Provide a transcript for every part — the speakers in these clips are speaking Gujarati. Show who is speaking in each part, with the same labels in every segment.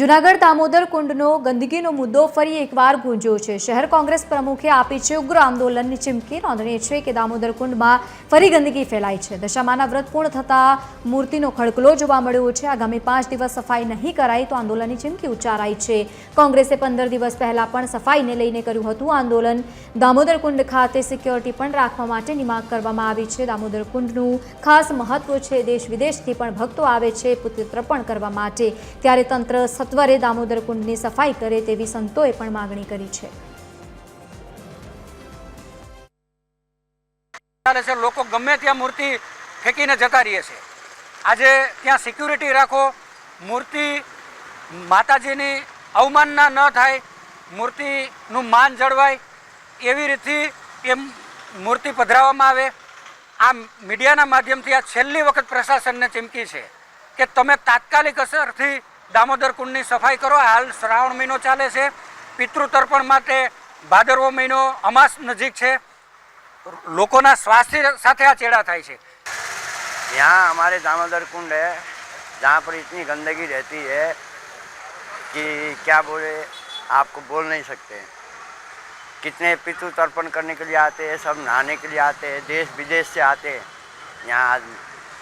Speaker 1: જુનાગઢ દામોદર કુંડનો ગંદકીનો મુદ્દો ફરી એકવાર ગુંજ્યો છે. શહેર કોંગ્રેસ પ્રમુખે આપી છે ઉગ્ર આંદોલનની ચીમકી. નોંધનીય છે કે દામોદર કુંડમાં ફરી ગંદકી ફેલાઈ છે. દશામાના વ્રત પૂર્ણ થતાં મૂર્તિનો ખડકલો જોવા મળ્યો છે. આગામી પાંચ દિવસ સફાઈ નહીં કરાય તો આંદોલનની ચીમકી ઉચ્ચારાઈ છે. કોંગ્રેસે પંદર દિવસ પહેલા પણ સફાઈને લઈને કર્યું હતું આંદોલન. દામોદર કુંડ ખાતે સિક્યોરિટી પણ રાખવા માટેની માંગ કરવામાં આવી છે. દામોદર કુંડનું ખાસ મહત્વ છે. દેશ વિદેશથી પણ ભક્તો આવે છે પુત્રતર્પણ કરવા માટે. ત્યારે તંત્ર સત્વરે દામોદર કુંડની સફાઈ કરે તેવી સંતોએ પણ માગણી કરી છે.
Speaker 2: ચાલે છે, લોકો ગમે ત્યાં મૂર્તિ ફેંકીને જતા રહીએ છે. આજે ત્યાં સિક્યુરિટી રાખો, મૂર્તિ માતાજીની અવમાનના ન થાય, મૂર્તિનું માન જળવાય, એવી રીતથી એમ મૂર્તિ પધરાવવામાં આવે. આ મીડિયાના માધ્યમથી આ છેલ્લી વખત પ્રશાસનને ચીમકી છે કે તમે તાત્કાલિક અસરથી દામોદર કુંડની સફાઈ કરો હાલ શ્રાવણ મહિનો ચાલે છે પિતૃતર્પણ માટે ભાદરવો મહિનો અમાસ નજીક છે લોકોના સ્વાસ્થ્ય સાથે આ ચેડા થાય છે
Speaker 3: यहाँ हमारे दामोदर कुंड है जहाँ पर इतनी गंदगी रहती है कि क्या बोले आपको बोल नहीं सकते कितने पितृ तर्पण करने के लिए आते हैं सब नहाने के लिए आते हैं देश विदेश से आते हैं यहाँ आदमी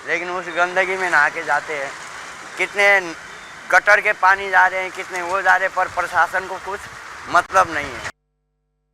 Speaker 3: लेकिन उस गंदगी में नहा के जाते हैं कितने गटर के पानी जा रहे हैं कितने वो जा रहे हैं पर प्रशासन को कुछ मतलब नहीं है